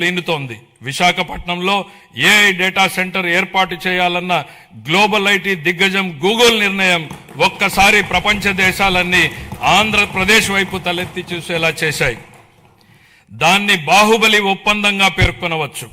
లీనుతోంది. విశాఖపట్నంలో AI data centre ఏర్పాటు చేయాలన్న గ్లోబల్ ఐటీ దిగ్గజం గూగుల్ నిర్ణయం ఒక్కసారి ప్రపంచ దేశాలన్నీ ఆంధ్రప్రదేశ్ వైపు తలెత్తి చూసేలా చేశాయి. దాన్ని బాహుబలి ఒప్పందంగా పేర్కొనవచ్చు.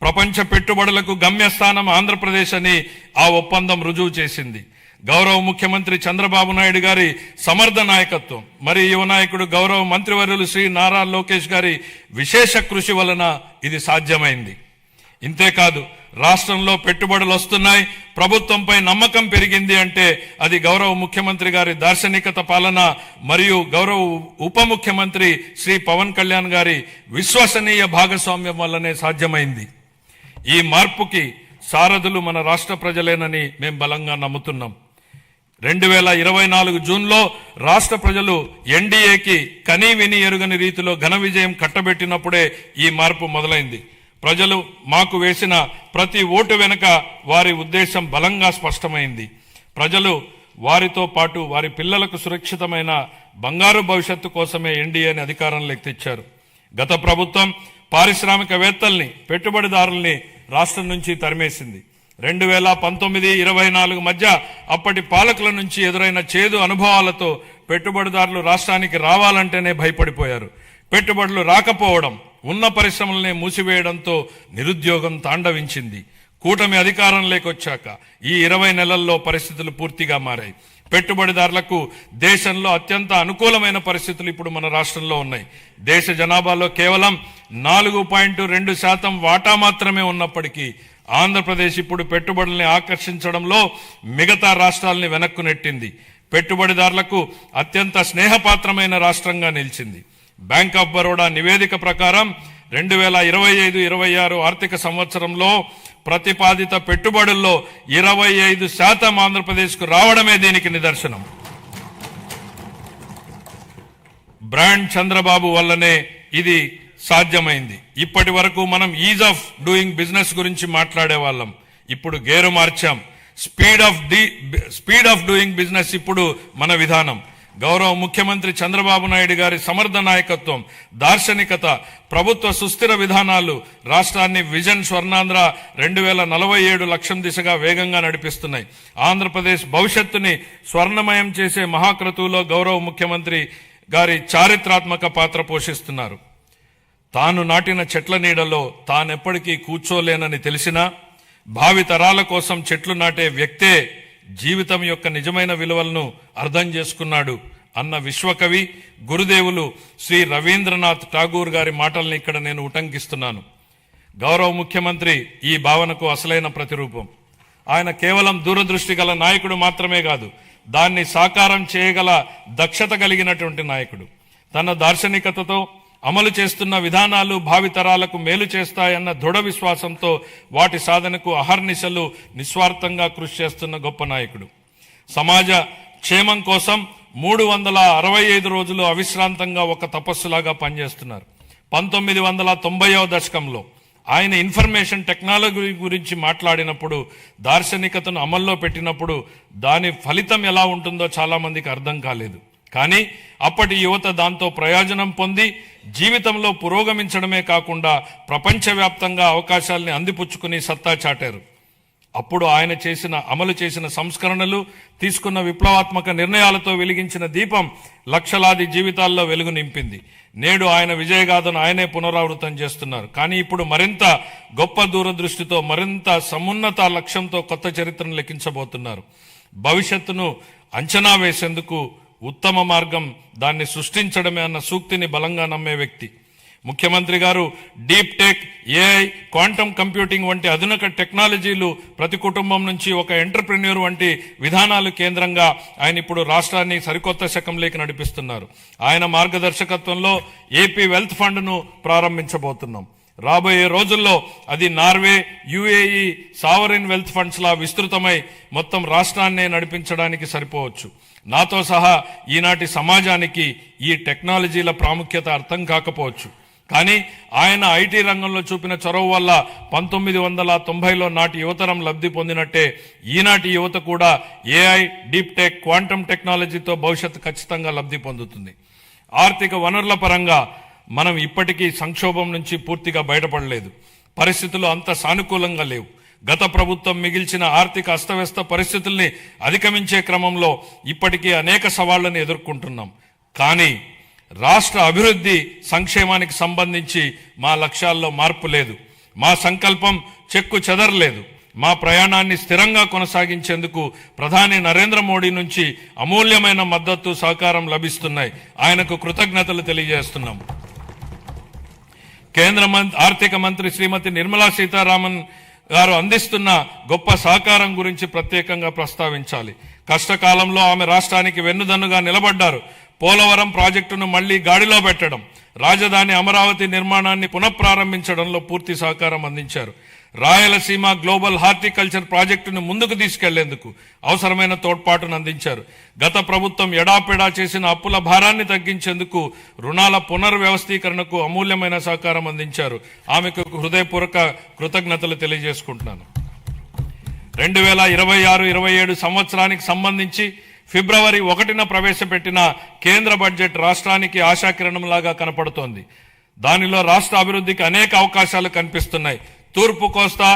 ప్రపంచ పెట్టుబడులకు గమ్యస్థానం ఆంధ్రప్రదేశ్ అని ఆ ఒప్పందం రుజువు చేసింది. గౌరవ ముఖ్యమంత్రి చంద్రబాబు నాయుడు గారి సమర్థ నాయకత్వం మరి యువ నాయకుడు గౌరవ మంత్రివర్యులు శ్రీ నారా లోకేష్ గారి విశేష కృషి వలన ఇది సాధ్యమైంది. ఇంతేకాదు రాష్ట్రంలో పెట్టుబడులు వస్తున్నాయి ప్రభుత్వంపై నమ్మకం పెరిగింది అంటే అది గౌరవ ముఖ్యమంత్రి గారి దార్శనికత పాలన మరియు గౌరవ ఉప ముఖ్యమంత్రి శ్రీ పవన్ కళ్యాణ్ గారి విశ్వసనీయ భాగస్వామ్యం వల్లనే సాధ్యమైంది. ఈ మార్పుకి సారథులు మన రాష్ట్ర ప్రజలేనని మేము బలంగా నమ్ముతున్నాం. రెండు వేల ఇరవై నాలుగు జూన్లో రాష్ట్ర ప్రజలు ఎన్డీఏకి కనీ విని ఎరుగని రీతిలో ఘన విజయం కట్టబెట్టినప్పుడే ఈ మార్పు మొదలైంది. ప్రజలు మాకు వేసిన ప్రతి ఓటు వెనుక వారి ఉద్దేశం బలంగా స్పష్టమైంది. ప్రజలు వారితో పాటు వారి పిల్లలకు సురక్షితమైన బంగారు భవిష్యత్తు కోసమే ఎన్డీఏని అధికారంలో తెచ్చారు. గత ప్రభుత్వం పారిశ్రామికవేత్తల్ని పెట్టుబడిదారుల్ని రాష్ట్రం నుంచి తరిమేసింది. రెండు వేల పంతొమ్మిది ఇరవై నాలుగు మధ్య అప్పటి పాలకుల నుంచి ఎదురైన చేదు అనుభవాలతో పెట్టుబడిదారులు రాష్ట్రానికి రావాలంటేనే భయపడిపోయారు. పెట్టుబడులు రాకపోవడం ఉన్న పరిశ్రమలనే మూసివేయడంతో నిరుద్యోగం తాండవించింది. కూటమి అధికారం లేకొచ్చాక ఈ ఇరవై నెలల్లో పరిస్థితులు పూర్తిగా మారాయి. పెట్టుబడిదారులకు దేశంలో అత్యంత అనుకూలమైన పరిస్థితులు ఇప్పుడు మన రాష్ట్రంలో ఉన్నాయి. దేశ జనాభాలో కేవలం నాలుగు పాయింట్ రెండు శాతం వాటా మాత్రమే ఉన్నప్పటికీ ఆంధ్రప్రదేశ్ ఇప్పుడు పెట్టుబడుల్ని ఆకర్షించడంలో మిగతా రాష్ట్రాల్ని వెనక్కు నెట్టింది. పెట్టుబడిదారులకు అత్యంత స్నేహపాత్రమైన రాష్ట్రంగా నిలిచింది. బ్యాంక్ ఆఫ్ బరోడా నివేదిక ప్రకారం రెండు వేల ఇరవై ఐదు ఇరవై ఆరు ఆర్థిక సంవత్సరంలో ప్రతిపాదిత పెట్టుబడుల్లో ఇరవై ఐదు శాతం ఆంధ్రప్రదేశ్కు రావడమే దీనికి నిదర్శనం. బ్రాండ్ చంద్రబాబు వల్లనే ఇది సాధ్యమైంది. ఇప్పటి వరకు మనం ఈజ్ ఆఫ్ డూయింగ్ బిజినెస్ గురించి మాట్లాడే వాళ్ళం ఇప్పుడు gear మార్చాం. Speed of the speed of doing business ఇప్పుడు మన విధానం. గౌరవ ముఖ్యమంత్రి చంద్రబాబు నాయుడు గారి సమర్థ నాయకత్వం దార్శనికత ప్రభుత్వ సుస్థిర విధానాలు రాష్ట్రాన్ని విజన్ స్వర్ణాంధ్ర రెండు వేల నలభై ఏడు లక్ష్యం దిశగా వేగంగా నడిపిస్తున్నాయి. ఆంధ్రప్రదేశ్ భవిష్యత్తుని స్వర్ణమయం చేసే మహాక్రతువులో గౌరవ ముఖ్యమంత్రి గారి చారిత్రాత్మక పాత్ర పోషిస్తున్నారు. తాను నాటిన చెట్ల నీడలో తానెప్పటికీ కూర్చోలేనని తెలిసినా భావి తరాల కోసం చెట్లు నాటే వ్యక్తే జీవితం యొక్క నిజమైన విలువలను అర్థం చేసుకున్నాడు అన్న విశ్వకవి గురుదేవులు శ్రీ రవీంద్రనాథ్ ఠాగూర్ గారి మాటల్ని ఇక్కడ నేను ఉటంకిస్తున్నాను. గౌరవ ముఖ్యమంత్రి ఈ భావనకు అసలైన ప్రతిరూపం. ఆయన కేవలం దూరదృష్టి గల నాయకుడు మాత్రమే కాదు దాన్ని సాకారం చేయగల దక్షత కలిగినటువంటి నాయకుడు. తన దార్శనికతతో అమలు చేస్తున్న విధానాలు భావితరాలకు మేలు చేస్తాయన్న దృఢ విశ్వాసంతో వాటి సాధనకు అహర్నిశలు నిస్వార్థంగా కృషి చేస్తున్న గొప్ప నాయకుడు. సమాజ క్షేమం కోసం మూడు వందల అరవై ఐదు రోజులు అవిశ్రాంతంగా ఒక తపస్సులాగా పనిచేస్తున్నారు. పంతొమ్మిది వందల తొంభైవ దశకంలో ఆయన ఇన్ఫర్మేషన్ టెక్నాలజీ గురించి మాట్లాడినప్పుడు దార్శనికతను అమల్లో పెట్టినప్పుడు దాని ఫలితం ఎలా ఉంటుందో చాలామందికి అర్థం కాలేదు. కానీ అప్పటి యువత దాంతో ప్రయోజనం పొంది జీవితంలో పురోగమించడమే కాకుండా ప్రపంచవ్యాప్తంగా అవకాశాల్ని అందిపుచ్చుకుని సత్తా చాటారు. అప్పుడు ఆయన చేసిన అమలు చేసిన సంస్కరణలు తీసుకున్న విప్లవాత్మక నిర్ణయాలతో వెలిగించిన దీపం లక్షలాది జీవితాల్లో వెలుగు నింపింది. నేడు ఆయన విజయగాథను ఆయనే పునరావృతం చేస్తున్నారు. కానీ ఇప్పుడు మరింత గొప్ప దూరదృష్టితో మరింత సమున్నత లక్ష్యంతో కొత్త చరిత్రను లెక్కించబోతున్నారు. భవిష్యత్తును అంచనా వేసేందుకు ఉత్తమ మార్గం దాన్ని సృష్టించడమే అన్న సూక్తిని బలంగా నమ్మే వ్యక్తి. ముఖ్యమంత్రి గారు deep tech AI quantum computing వంటి ఆధునిక టెక్నాలజీలు ప్రతి కుటుంబం నుంచి ఒక ఎంటర్ప్రెన్యూర్ వంటి విధానాలు కేంద్రంగా ఆయన ఇప్పుడు రాష్ట్రాన్ని సరికొత్త శకంలోకి నడిపిస్తున్నారు. ఆయన మార్గదర్శకత్వంలో ఏపీ వెల్త్ ఫండ్ను ప్రారంభించబోతున్నాం. రాబోయే రోజుల్లో అది Norway UAE sovereign wealth funds లా విస్తృతమై మొత్తం రాష్ట్రాన్నే నడిపించడానికి సరిపోవచ్చు. నాతో సహా ఈనాటి సమాజానికి ఈ టెక్నాలజీల ప్రాముఖ్యత అర్థం కాకపోవచ్చు. కానీ ఆయన ఐటీ రంగంలో చూపిన చొరవ వల్ల పంతొమ్మిది వందల తొంభైలో నాటి యువతరం లబ్ధి పొందినట్టే ఈనాటి యువత కూడా ఏఐ డీప్ టెక్ క్వాంటమ్ టెక్నాలజీతో భవిష్యత్తు ఖచ్చితంగా లబ్ధి పొందుతుంది. ఆర్థిక వనరుల పరంగా మనం ఇప్పటికీ సంక్షోభం నుంచి పూర్తిగా బయటపడలేదు. పరిస్థితులు అంత సానుకూలంగా లేవు. గత ప్రభుత్వం మిగిల్చిన ఆర్థిక అస్తవ్యస్త పరిస్థితుల్ని అధిగమించే క్రమంలో ఇప్పటికీ అనేక సవాళ్ళను ఎదుర్కొంటున్నాం. కానీ రాష్ట్ర అభివృద్ధి సంక్షేమానికి సంబంధించి మా లక్ష్యాల్లో మార్పు లేదు. మా సంకల్పం చెక్కు చెదరలేదు. మా ప్రయాణాన్ని స్థిరంగా కొనసాగించేందుకు ప్రధాని నరేంద్ర మోడీ నుంచి అమూల్యమైన మద్దతు సహకారం లభిస్తున్నాయి. ఆయనకు కృతజ్ఞతలు తెలియజేస్తున్నాం. కేంద్ర ఆర్థిక మంత్రి శ్రీమతి నిర్మలా సీతారామన్ గారు అందిస్తున్న గొప్ప సహకారం గురించి ప్రత్యేకంగా ప్రస్తావించాలి. కష్టకాలంలో ఆమె రాష్ట్రానికి వెన్నుదన్నుగా నిలబడ్డారు. పోలవరం ప్రాజెక్టును మళ్ళీ గాడిలో పెట్టడం రాజధాని అమరావతి నిర్మాణాన్ని పునఃప్రారంభించడంలో పూర్తి సహకారం అందించారు. రాయలసీమ గ్లోబల్ హార్టికల్చర్ ప్రాజెక్టును ముందుకు తీసుకెళ్ళేందుకు అవసరమైన తోడ్పాటును అందించారు. గత ప్రభుత్వం ఎడాపెడా చేసిన అప్పుల భారాన్ని తగ్గించేందుకు రుణాల పునర్వ్యవస్థీకరణకు అమూల్యమైన సహకారం అందించారు. ఆమెకు హృదయపూర్వక కృతజ్ఞతలు తెలియజేసుకుంటున్నాను. రెండు వేల ఇరవై ఆరు ఇరవై ఏడు సంవత్సరానికి సంబంధించి ఫిబ్రవరి ఒకటిన ప్రవేశపెట్టిన కేంద్ర బడ్జెట్ రాష్ట్రానికి ఆశాకిరణంలాగా కనపడుతోంది. దానిలో రాష్ట్ర అభివృద్ధికి అనేక అవకాశాలు కనిపిస్తున్నాయి. తూర్పు కోస్తా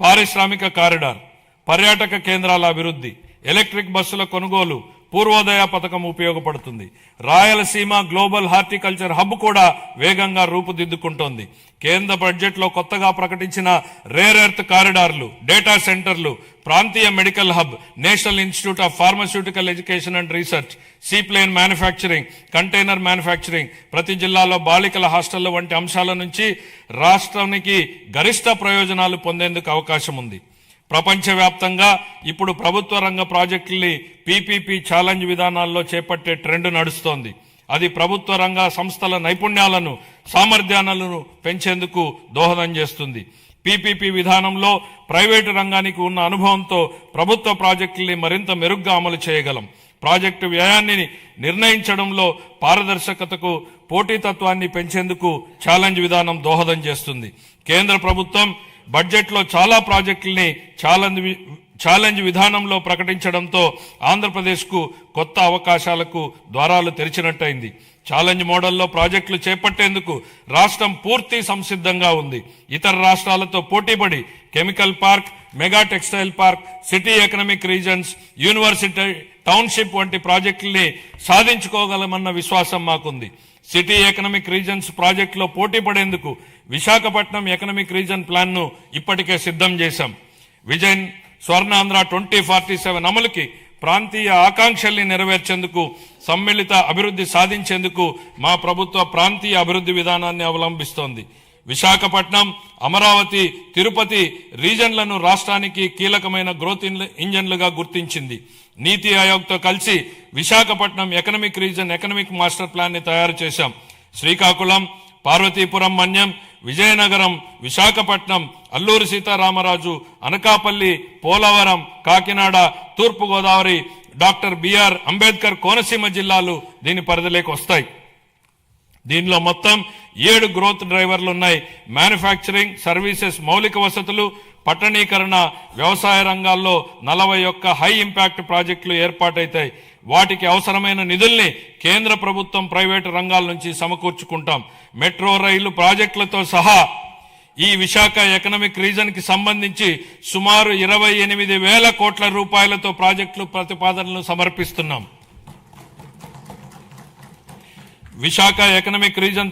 పారిశ్రామిక కారిడార్ పర్యాటక కేంద్రాల అభివృద్ధి ఎలక్ట్రిక్ బస్సుల కొనుగోలు పూర్వోదయ పథకం ఉపయోగపడుతుంది. రాయలసీమ గ్లోబల్ హార్టికల్చర్ హబ్ కూడా వేగంగా రూపుదిద్దుకుంటోంది. కేంద్ర బడ్జెట్లో కొత్తగా ప్రకటించిన రేర్ ఎర్త్ కారిడార్లు డేటా సెంటర్లు ప్రాంతీయ medical hub national institute of pharmaceutical education and research seaplane manufacturing container manufacturing ప్రతి జిల్లాలో బాలికల హాస్టళ్ళు వంటి అంశాల నుంచి రాష్ట్రానికి గరిష్ట ప్రయోజనాలు పొందేందుకు అవకాశం ఉంది ప్రపంచవ్యాప్తంగా ఇప్పుడు ప్రభుత్వ రంగ ప్రాజెక్టుల్ని పీపీపీ ఛాలెంజ్ విధానాల్లో చేపట్టే ట్రెండ్ నడుస్తోంది. అది ప్రభుత్వ రంగ సంస్థల నైపుణ్యాలను సామర్థ్యాలను పెంచేందుకు దోహదం చేస్తుంది. పీపీపీ విధానంలో ప్రైవేటు రంగానికి ఉన్న అనుభవంతో ప్రభుత్వ ప్రాజెక్టుల్ని మరింత మెరుగ్గా అమలు చేయగలం. ప్రాజెక్టు వ్యయాన్ని నిర్ణయించడంలో పారదర్శకతకు పోటీతత్వాన్ని పెంచేందుకు ఛాలెంజ్ విధానం దోహదం చేస్తుంది. కేంద్ర ప్రభుత్వం బడ్జెట్లో చాలా ప్రాజెక్టుల్ని ఛాలెంజ్ ఛాలెంజ్ విధానంలో ప్రకటించడంతో ఆంధ్రప్రదేశ్కు కొత్త అవకాశాలకు ద్వారాలు తెరిచినట్టయింది. ఛాలెంజ్ మోడల్లో ప్రాజెక్టులు చేపట్టేందుకు రాష్ట్రం పూర్తి సంసిద్ధంగా ఉంది. ఇతర రాష్ట్రాలతో పోటీపడి chemical park mega textile park city economic regions university township వంటి ప్రాజెక్టుల్ని సాధించుకోగలమన్న విశ్వాసం మాకుంది. సిటీ ఎకనామిక్ రీజన్స్ ప్రాజెక్టులో పోటీ పడేందుకు విశాఖపట్నం ఎకనామిక్ రీజన్ ప్లాన్ను ఇప్పటికే సిద్ధం చేశాం. Vision Swarnandhra twenty forty seven అమలుకి ప్రాంతీయ ఆకాంక్షల్ని నెరవేర్చేందుకు సమ్మిళిత అభివృద్ధి సాధించేందుకు మా ప్రభుత్వ ప్రాంతీయ అభివృద్ధి విధానాన్ని అవలంబిస్తోంది. విశాఖపట్నం అమరావతి తిరుపతి రీజన్లను రాష్ట్రానికి కీలకమైన గ్రోత్ ఇంజన్లుగా గుర్తించింది. నీతి ఆయోగ్తో కలిసి Visakhapatnam economic region economic master ప్లాన్ని తయారు చేశాం. శ్రీకాకుళం పార్వతీపురం మన్యం విజయనగరం విశాఖపట్నం అల్లూరి సీతారామరాజు అనకాపల్లి పోలవరం కాకినాడ తూర్పుగోదావరి డాక్టర్ బిఆర్ అంబేద్కర్ కోనసీమ జిల్లాలు దీని పరిధిలోకి వస్తాయి. దీనిలో మొత్తం ఏడు గ్రోత్ డ్రైవర్లు ఉన్నాయి. మ్యానుఫ్యాక్చరింగ్ సర్వీసెస్ మౌలిక వసతులు పట్టణీకరణ వ్యవసాయ రంగాల్లో నలభై ఒక్క హై ఇంపాక్ట్ ప్రాజెక్టులు ఏర్పాటైతాయి. వాటికి అవసరమైన నిధుల్ని కేంద్ర ప్రభుత్వం ప్రైవేటు రంగాల నుంచి సమకూర్చుకుంటాం. మెట్రో రైలు ప్రాజెక్టులతో సహా ఈ విశాఖ ఎకనామిక్ రీజన్కి సంబంధించి సుమారు ఇరవై ఎనిమిది వేల కోట్ల రూపాయలతో ప్రాజెక్టులు ప్రతిపాదనలు సమర్పిస్తున్నాం. Visakha economic reason